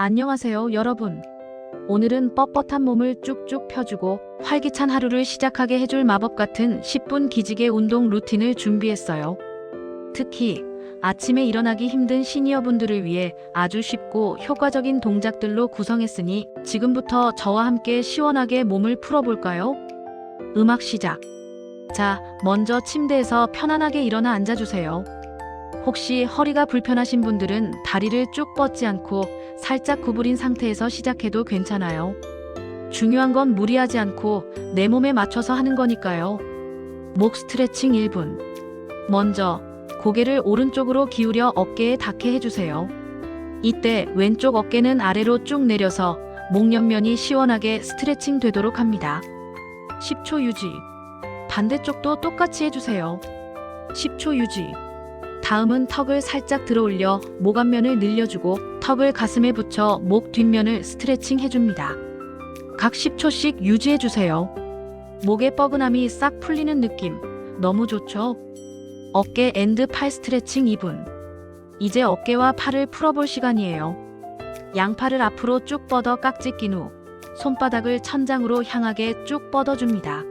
안녕하세요, 여러분. 오늘은 뻣뻣한 몸을 쭉쭉 펴주고 활기찬 하루를 시작하게 해줄 마법 같은 10분 기지개 운동 루틴을 준비했어요. 특히 아침에 일어나기 힘든 시니어분들을 위해 아주 쉽고 효과적인 동작들로 구성했으니 지금부터 저와 함께 시원하게 몸을 풀어볼까요? 음악 시작. 자, 먼저 침대에서 편안하게 일어나 앉아주세요. 혹시 허리가 불편하신 분들은 다리를 쭉 뻗지 않고 살짝 구부린 상태에서 시작해도 괜찮아요. 중요한 건 무리하지 않고 내 몸에 맞춰서 하는 거니까요. 목 스트레칭 1분. 먼저 고개를 오른쪽으로 기울여 어깨에 닿게 해주세요. 이때 왼쪽 어깨는 아래로 쭉 내려서 목 옆면이 시원하게 스트레칭 되도록 합니다. 10초 유지. 반대쪽도 똑같이 해주세요. 10초 유지. 다음은 턱을 살짝 들어 올려 목 앞면을 늘려주고 턱을 가슴에 붙여 목 뒷면을 스트레칭 해줍니다. 각 10초씩 유지해주세요. 목의 뻐근함이 싹 풀리는 느낌. 너무 좋죠? 어깨 앤드 팔 스트레칭 2분. 이제 어깨와 팔을 풀어볼 시간이에요. 양팔을 앞으로 쭉 뻗어 깍지 낀 후 손바닥을 천장으로 향하게 쭉 뻗어줍니다.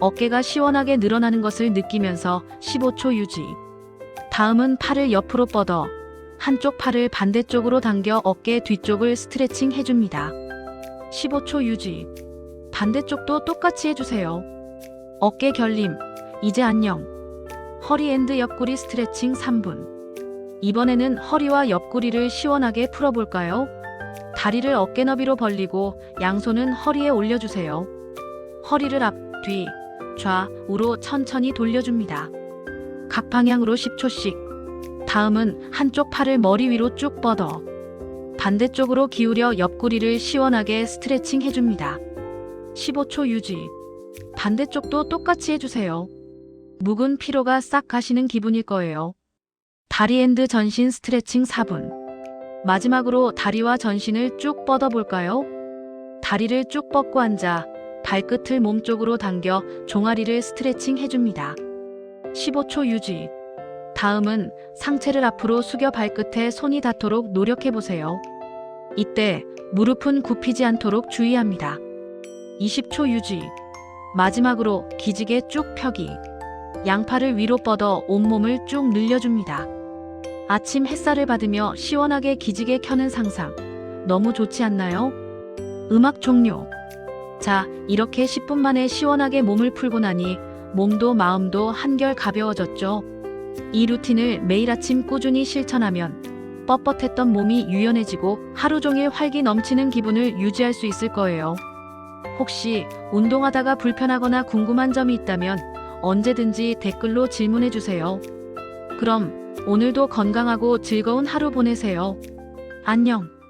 어깨가 시원하게 늘어나는 것을 느끼면서 15초 유지. 다음은 팔을 옆으로 뻗어 한쪽 팔을 반대쪽으로 당겨 어깨 뒤쪽을 스트레칭 해줍니다. 15초 유지. 반대쪽도 똑같이 해주세요. 어깨 결림. 이제 안녕. 허리 앤드 옆구리 스트레칭 3분. 이번에는 허리와 옆구리를 시원하게 풀어볼까요? 다리를 어깨 너비로 벌리고 양손은 허리에 올려주세요. 허리를 앞, 뒤, 좌 우로 천천히 돌려줍니다. 각 방향으로 10초씩. 다음은 한쪽 팔을 머리 위로 쭉 뻗어 반대쪽으로 기울여 옆구리를 시원하게 스트레칭 해줍니다. 15초 유지. 반대쪽도 똑같이 해주세요. 묵은 피로가 싹 가시는 기분일 거예요. 다리 앤드 전신 스트레칭 4분. 마지막으로 다리와 전신을 쭉 뻗어볼까요? 다리를 쭉 뻗고 앉아 발끝을 몸쪽으로 당겨 종아리를 스트레칭 해줍니다. 15초 유지. 다음은 상체를 앞으로 숙여 발끝에 손이 닿도록 노력해보세요. 이때 무릎은 굽히지 않도록 주의합니다. 20초 유지. 마지막으로 기지개 쭉 펴기. 양팔을 위로 뻗어 온몸을 쭉 늘려줍니다. 아침 햇살을 받으며 시원하게 기지개 켜는 상상. 너무 좋지 않나요? 음악 종료. 자, 이렇게 10분 만에 시원하게 몸을 풀고 나니 몸도 마음도 한결 가벼워졌죠. 이 루틴을 매일 아침 꾸준히 실천하면 뻣뻣했던 몸이 유연해지고 하루 종일 활기 넘치는 기분을 유지할 수 있을 거예요. 혹시 운동하다가 불편하거나 궁금한 점이 있다면 언제든지 댓글로 질문해 주세요. 그럼 오늘도 건강하고 즐거운 하루 보내세요. 안녕.